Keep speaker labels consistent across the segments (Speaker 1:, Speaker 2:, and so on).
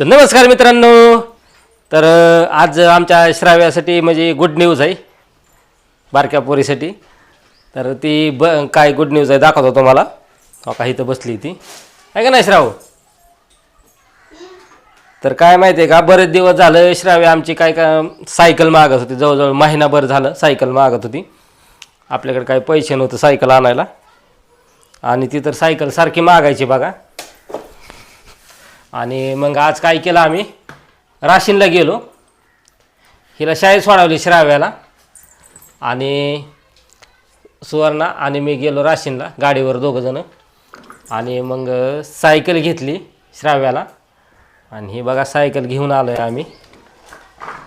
Speaker 1: तर नमस्कार मित्रांनो. तर आज आमच्या श्राव्यासाठी म्हणजे गुड न्यूज आहे. बारक्या पोरीसाठी. तर ती ब काय गुड न्यूज आहे दाखवतो तुम्हाला. हो का इथं बसली ती. आहे का नाही श्राव? तर काय माहिती आहे का बरेच दिवस झालं श्राव्या आमची काय का सायकल मागत होती. जवळजवळ महिनाभर झालं सायकल मागत होती. आपल्याकडे काय पैसे नव्हतं सायकल आणायला. आणि ती तर सायकल सारखी मागायची बघा. आणि मग आज काय केलं आम्ही? राशीनला गेलो. हिला शाळेत सोडवली श्राव्याला. आणि सुवर्णा आणि मी गेलो राशीनला गाडीवर दोघंजणं आणि मग सायकल घेतली श्राव्याला. आणि ही बघा सायकल घेऊन आलो आहे आम्ही.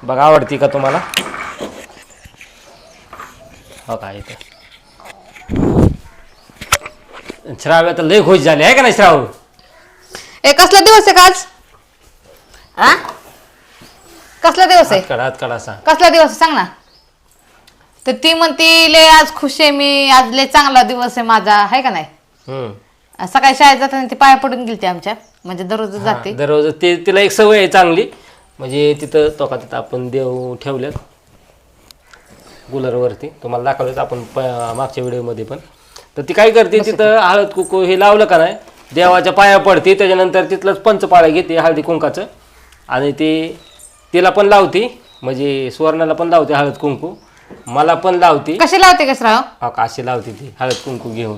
Speaker 1: बघा आवडती का तुम्हाला? हो का इथं. श्राव्या तर लय खुश झाली आहे का नाही श्राव?
Speaker 2: ए कसला दिवस आहे का आज? आ? कसला दिवस आहे?
Speaker 1: हात काढा हात काढा असा.
Speaker 2: कसला दिवस आहे? सांग ना. तर ती म्हणती ले आज खुश आहे मी. आज लय चांगला दिवस आहे माझा. आहे का नाही?
Speaker 1: हम्म.
Speaker 2: सकाळी शाळेत जाताना ती पाया पडून गेली आमच्या. म्हणजे दररोज जाते.
Speaker 1: दररोज. ते तिला एक सवय आहे चांगली. म्हणजे तिथं तो का तिथं आपण देव ठेवल्यात गुलरवरती तुम्हाला दाखवलेत आपण प मागच्या व्हिडिओमध्ये पण. तर ती काय करते तिथं हळद कुकू हे लावलं का नाही? देवाच्या पाया पडते त्याच्यानंतर तिथलंच पंचपाळ्या घेते हळदी कुंकाचं. आणि ती तिला पण लावती म्हणजे सुवर्णाला पण लावते हळद कुंकू. मला पण लावती.
Speaker 2: कशी लावते का श्राव
Speaker 1: हा का अशी लावते ती हळद कुंकू घेऊन.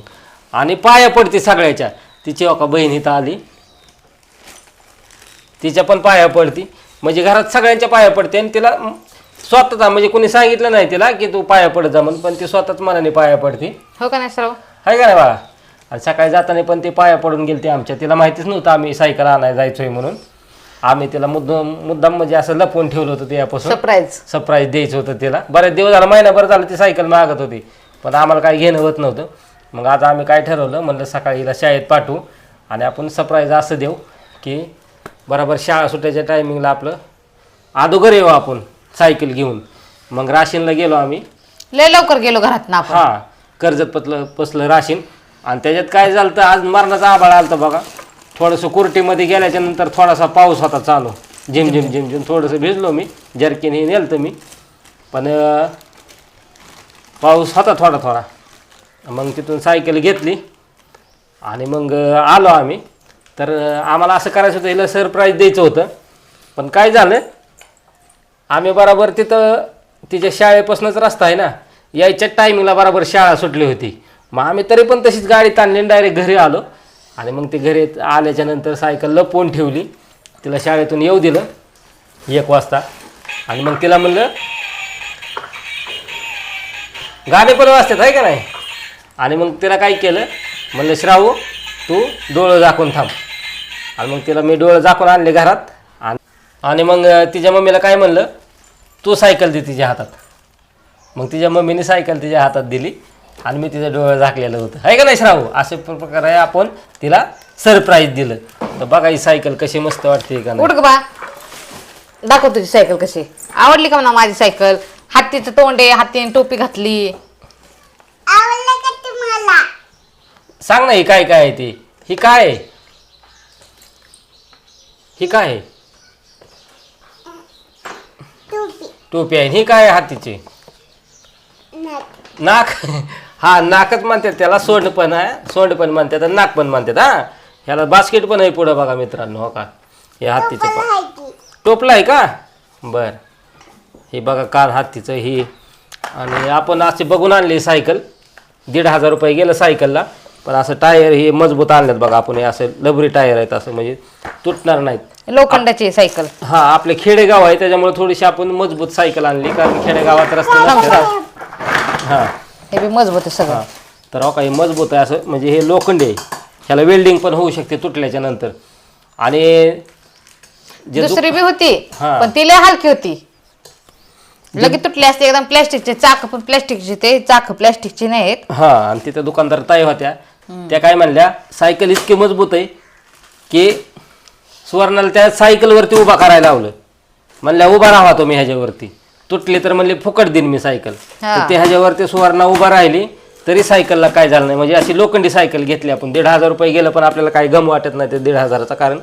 Speaker 1: आणि पाया पडते सगळ्याच्या. तिची का बहीण इथं आली. तिच्या पण पाया पडती. म्हणजे घरात सगळ्यांच्या पाया पडते आणि तिला स्वतःचा म्हणजे कोणी सांगितलं नाही तिला की तू पाया पडत जा म्हणून पण ती स्वतःच मनाने पाया पडते.
Speaker 2: हो का नाही श्राव
Speaker 1: आहे का नाही बाळा? आणि सकाळी जाताना पण ते पाया पडून गेले ते आमच्या. तिला माहितीच नव्हतं आम्ही सायकल आणायला जायचोय म्हणून. आम्ही तिला मुद्दाम मुद्दाम म्हणजे असं लपवून ठेवलं होतं त्यापासून
Speaker 2: सरप्राईज
Speaker 1: सरप्राईज द्यायचं होतं तिला. बरेच दिवस झाला महिनाभर झालं ती सायकल मागत होती. पण आम्हाला काही घेणं होत नव्हतं. मग आज आम्ही काय ठरवलं म्हणलं सकाळी हिला शाळेत पाठवू आणि आपण सरप्राईज असं देऊ की बरोबर शाळा सुटायच्या टायमिंगला आपलं अगोदर येऊ आपण सायकल घेऊन. मग राशीनला गेलो आम्ही.
Speaker 2: लय लवकर गेलो घरात ना आपण.
Speaker 1: हां कर्जत पतलं पसलं राशीन. आणि त्याच्यात काय झालं तर आज मरणाचा आबाळ आलं बघा. थोडंसं कुर्टीमध्ये गेल्याच्यानंतर थोडासा पाऊस होता चालू. झिम झिम झिम झिम. थोडंसं भिजलो मी. जर्किन हे नेलं मी. पण पाऊस होता थोडा थोडा. मग तिथून सायकल घेतली. आणि मग आलो आम्ही. तर आम्हाला असं करायचं होतं हिला सरप्राईज द्यायचं होतं. पण काय झालं आम्ही बरोबर तिथं तिच्या शाळेपासूनच रस्ता आहे ना. यायच्या टायमिंगला बरोबर शाळा सुटली होती. मग आम्ही तरी पण तशीच गाडी ताणली डायरेक्ट घरी आलो. आणि मग ते घरी आल्याच्यानंतर सायकल लपवून ठेवली. तिला शाळेतून येऊ दिलं एक वाजता. आणि मग तिला म्हणलं गाणे पण वाजतात आहे का नाही? आणि मग तिला काय केलं म्हणलं श्रावू तू डोळं झाकून थांब. आणि मग तिला मी डोळं झाकून आणले घरात. आणि आणि मग तिच्या मम्मीला काय म्हणलं तू सायकल दे तिच्या हातात. मग तिच्या मम्मीने सायकल तिच्या हातात दिली. आणि मी तिचं डोळं झाकलेलं होतं. आहे का नाही श्रावू? असे प्रकारे आपण तिला सरप्राईज दिलं. तर बघा ही सायकल कशी मस्त वाटते का नाही?
Speaker 2: उठ ग बा. दाखव तुझी सायकल कशी. आवडली का म्हणा माझी सायकल हत्तीचं तोंड आहे हत्तीने टोपी घातली.
Speaker 1: सांग ना ही काय काय आहे ती? ही काय आहे? ही काय आहे? टोपी. आहे. ही काय आहे हातीची नाक? हा नाकच म्हणतात त्याला सोंड पण आहे सोंड पण म्हणतात आणि नाक पण म्हणतात हा. ह्याला बास्केट पण आहे पुढं बघा मित्रांनो हो का? हे हत्तीचं पण. टोपला आहे का? बर. हे बघा काल हत्तीचं ही. आणि आपण असे बघून आणली सायकल. दीड हजार रुपये गेलं सायकलला. पण असं टायर हे मजबूत आणलेत बघा आपण हे असं लबरी टायर आहेत असं म्हणजे तुटणार नाहीत.
Speaker 2: लोखंडाची आहे सायकल.
Speaker 1: हा आपले खेडेगाव आहे त्याच्यामुळे थोडीशी आपण मजबूत सायकल आणली कारण खेडेगावात रस्ते नसतात. हा.
Speaker 2: हे बी मजबूत आहे सगळं.
Speaker 1: तर हो काही मजबूत आहे असं म्हणजे हे लोखंडी आहे ह्याला वेल्डिंग पण होऊ शकते तुटल्याच्या नंतर. आणि जे
Speaker 2: दुसरी बी होती
Speaker 1: हा.
Speaker 2: पण ती लय हलकी होती. लगेच तुटली असते एकदम प्लॅस्टिकचे चाक पण प्लॅस्टिकचे ते चाक प्लॅस्टिकचे नाहीत.
Speaker 1: हा आणि तिथे दुकानदार ताई होत्या. त्या काय म्हणल्या सायकल इतकी मजबूत आहे की सुवर्णाला त्या सायकलवरती उभा करायला लावलं. म्हणल्या उभा राहा तुम्ही ह्याच्यावरती. तुटली तर म्हणले फुकट देईन मी सायकल.
Speaker 2: हा.
Speaker 1: तर ते ह्याच्यावरती सुवर्णा उभा राहिली तरी सायकलला काय झालं नाही. म्हणजे अशी लोखंडी सायकल घेतली आपण. दीड हजार रुपये गेलं पण आपल्याला काही गम वाटत नाही ते दीड हजाराचा कारण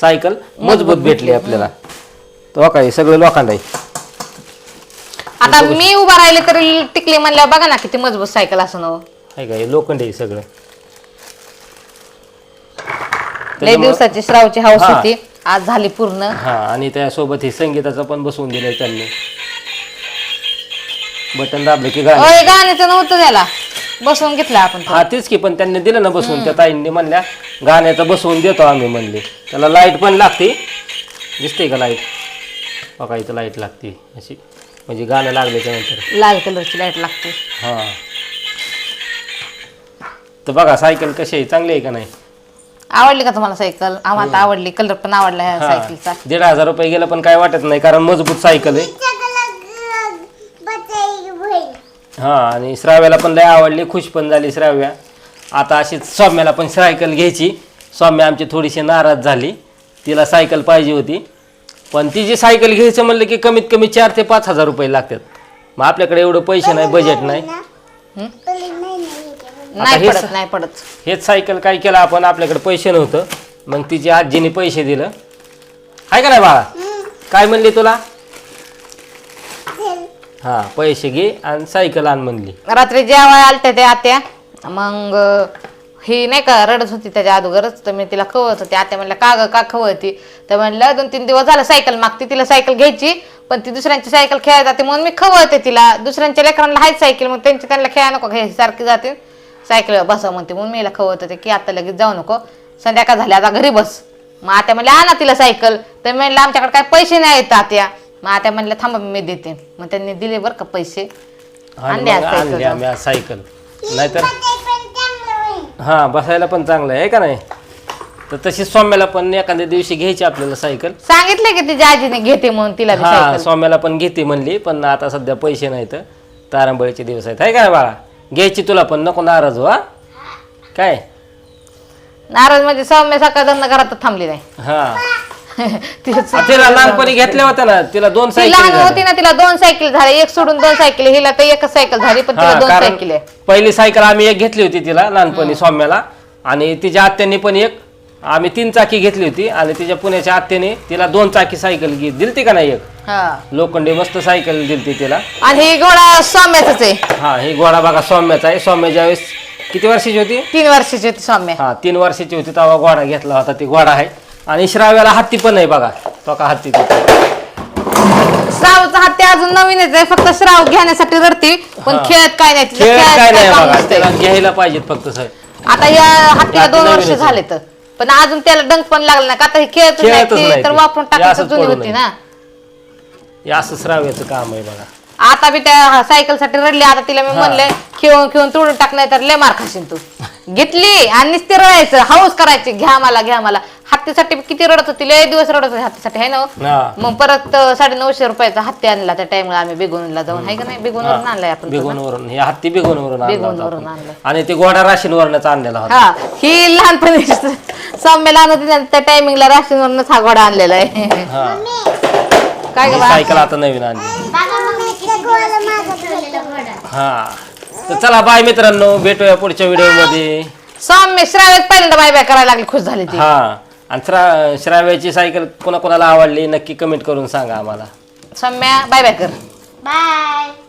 Speaker 1: सायकल मजबूत भेटली आपल्याला. तो काय सगळं लोखंड आहे.
Speaker 2: आता मी उभा राहिले तरी टिकली म्हणल्यावर बघा ना किती मजबूत सायकल असं ना
Speaker 1: आहे का हे लोखंड आहे सगळं.
Speaker 2: लय दिवसाची श्रावची हाऊस
Speaker 1: हा.
Speaker 2: होती. आज झाली पूर्ण.
Speaker 1: हा आणि त्यासोबत हे संगीताचं पण बसवून दिलंय त्यांनी. बटन दाबले की गाणं.
Speaker 2: अय गाण्याचं नव्हतं त्याला. बसवून घेतलं आपण तो.
Speaker 1: हा तेच की पण त्यांनी दिलं ना बसवून त्या ताईंनी म्हणल्या गाण्याचं बसवून देतो आम्ही म्हणले. त्याला लाइट पण लागते. दिसते का लाइट? बघा इथं लाइट लागते. अशी. म्हणजे गाणं लागल्याच्या नंतर.
Speaker 2: लाल कलरची लाइट लागते.
Speaker 1: हा. तर बघा सायकल कशी आहे? चांगली आहे का नाही?
Speaker 2: आवडली का तुम्हाला सायकल? आम्हाला तर आवडली. कलर पण आवडला ह्या
Speaker 1: हा.
Speaker 2: सायकलचा.
Speaker 1: दीड हजार रुपये गेलं पण काय वाटत नाही कारण मजबूत सायकल आहे. हा आणि श्राव्याला पण लय आवडली खुश पण झाली श्राव्या. आता अशीच सौम्याला पण सायकल घ्यायची. सौम्या आमची थोडीशी नाराज झाली. तिला सायकल पाहिजे होती. पण ती जी सायकल घ्यायचं म्हणलं की कमीत कमी चार ते पाच हजार रुपये लागतात. मग आपल्याकडे एवढं पैसे नाही बजेट नाही.
Speaker 2: नाही
Speaker 1: हे?
Speaker 2: पडत
Speaker 1: स-
Speaker 2: नाही पडत
Speaker 1: हेच सायकल काय केलं आपण आपल्याकडे पैसे नव्हतं. मग तिची आजीने पैसे दिलं. आहे का नाही बाळा? काय म्हणली तुला? हा पैसे घे आणि सायकल आण म्हणली.
Speaker 2: रात्री जेवाय आलत्या त्या आत्या. मग ही नाही का रडत होती त्याच्या अगोदरच. तर मी तिला खवत होती. आत्या म्हणलं का ग का खवती तर म्हणलं दोन तीन दिवस झालं सायकल मागते तिला सायकल घ्यायची. पण ती दुसऱ्यांची सायकल खेळायला जाते म्हणून मी खवळते तिला. दुसऱ्यांच्या लेकरांना हायच सायकल मग त्यांची त्यांना खेळा नको घ्यायची सारखी जाते. सायकल बसा म्हणते म्हणून मी हिला खवत होते की आता लगेच जाऊ नको. संध्याकाळ झाली आता घरी बस. मग आत्या म्हणले आणा तिला सायकल. तर म्हणलं आमच्याकडे काय पैसे नाही येत आत्या. मग आत्या म्हणलं थांबा मी देते. मग त्यांनी दिले बरं का पैसे.
Speaker 1: आणि
Speaker 2: आणली आज
Speaker 1: मग
Speaker 2: सायकल
Speaker 1: आणली आम्ही आज सायकल. नाहीतर हा बसायला पण चांगलं आहे का नाही? तर तशी सौम्याला पण एखाद्या दिवशी घ्यायची आपल्याला सायकल.
Speaker 2: सांगितले की तिच्या आजीने घेते म्हणून तिला बी
Speaker 1: हा
Speaker 2: सायकल.
Speaker 1: सौम्याला पण घेते म्हणली पण आता सध्या पैसे नाहीत. तारांबळीचे दिवस आहेत आहे काय बाळा? घ्यायची तुला पण नको नाराज हो हा. काय?
Speaker 2: नाराज म्हणजे सौम्य सकाळ धंदा घरात थांबली नाही.
Speaker 1: हा.
Speaker 2: तिचं-
Speaker 1: तिला लहानपणी घेतल्या होत्या ना तिला दोन
Speaker 2: ती
Speaker 1: सायकल
Speaker 2: लहान होती ना तिला दोन सायकल झाले. एक सोडून दोन सायकल हिला तर एकच सायकल झाली पण तिला दोन सायकल आहे.
Speaker 1: पहिली सायकल आम्ही एक घेतली होती तिला लहानपणी सौम्याला. आणि तिच्या आत्याने पण एक आम्ही तीन चाकी घेतली होती. आणि तिच्या पुण्याच्या आत्याने तिला दोन चाकी सायकल घे दिलती का नाही एक?
Speaker 2: हा.
Speaker 1: लोखंडी मस्त सायकल दिलती तिला.
Speaker 2: आणि ही घोडा सौम्याच आहे.
Speaker 1: हा ही घोडा बघा सौम्याचा आहे. सौम्या ज्यावेळेस किती वर्षाची होती?
Speaker 2: तीन वर्षाची होती सौम्य.
Speaker 1: हा तीन वर्षाची होती तेव्हा घोडा घेतला होता ती घोडा आहे. आणि श्राव्याला हत्ती पण आहे बघा तो का हत्ती तिथे
Speaker 2: श्रावचा हात ते अजून नवीनच आहे फक्त श्राव घेण्यासाठी रडती पण
Speaker 1: हा.
Speaker 2: खेळत काय नाही तिचं
Speaker 1: खेळ
Speaker 2: खेळायचं
Speaker 1: काय नाही
Speaker 2: काम
Speaker 1: बघा
Speaker 2: नसतंय.
Speaker 1: त्याला घ्यायला पाहिजेत फक्त सर
Speaker 2: आता या हत्तीला दोन
Speaker 1: नवीनच
Speaker 2: वर्ष
Speaker 1: आहे.
Speaker 2: झाले तर पण अजून त्याला डंक पण लागला नाही का आता हे खेळतच नाही
Speaker 1: खेळतच
Speaker 2: ती तर
Speaker 1: ती.
Speaker 2: वापरून टाकायचं
Speaker 1: असंच
Speaker 2: जुनी
Speaker 1: पडून
Speaker 2: होती
Speaker 1: आहे.
Speaker 2: ना
Speaker 1: हे असं श्राव्याचं काम आहे बघा
Speaker 2: आता बी त्या सायकलसाठी रडली आता तिला मी
Speaker 1: हा.
Speaker 2: म्हणले खेळून खेळून तोडून टाक नाही तर लय मार खाशील तू घेतली आणि नुसती रडायचं हाऊस करायची घ्या मला घ्या मला हत्तीसाठी किती रडत होती? लय दिवस रडत होती हत्तीसाठी आहे ना हो? मग परत साडे नऊशे रुपयाचा हत्ती आणला त्या टाइमला आम्ही बेगोनला जाऊन. आहे का नाही? बेगोनवरून आणलाय आपण तो?
Speaker 1: बिगोनवरून. हे हत्ती बिगोनवरून आणला होता
Speaker 2: बेगोनवरून
Speaker 1: आपण.
Speaker 2: आणलाय
Speaker 1: आणि ते घोडा राशीनवरनच आणलेला होता.
Speaker 2: हा. ही लहानपणी सौम्य लहान होती ना, त्या टायमिंगला राशीनवरूनच हा घोडा आणलेला आहे.
Speaker 1: हा.
Speaker 2: काय
Speaker 1: ही
Speaker 2: ग?
Speaker 1: सायकल आता नवीन आणली. हा. तर चला बाय मित्रांनो. भेटूया पुढच्या व्हिडिओमध्ये.
Speaker 2: सौम्य श्रावेत पहिल्यांदा बाय बाय करायला लागली खुश झाली ती.
Speaker 1: हा. आणि श्रा श्राव्याची सायकल कोणाकोणाला आवडली नक्की कमेंट करून सांगा आम्हाला
Speaker 2: सौम्या बाय बाय कर
Speaker 3: Bye.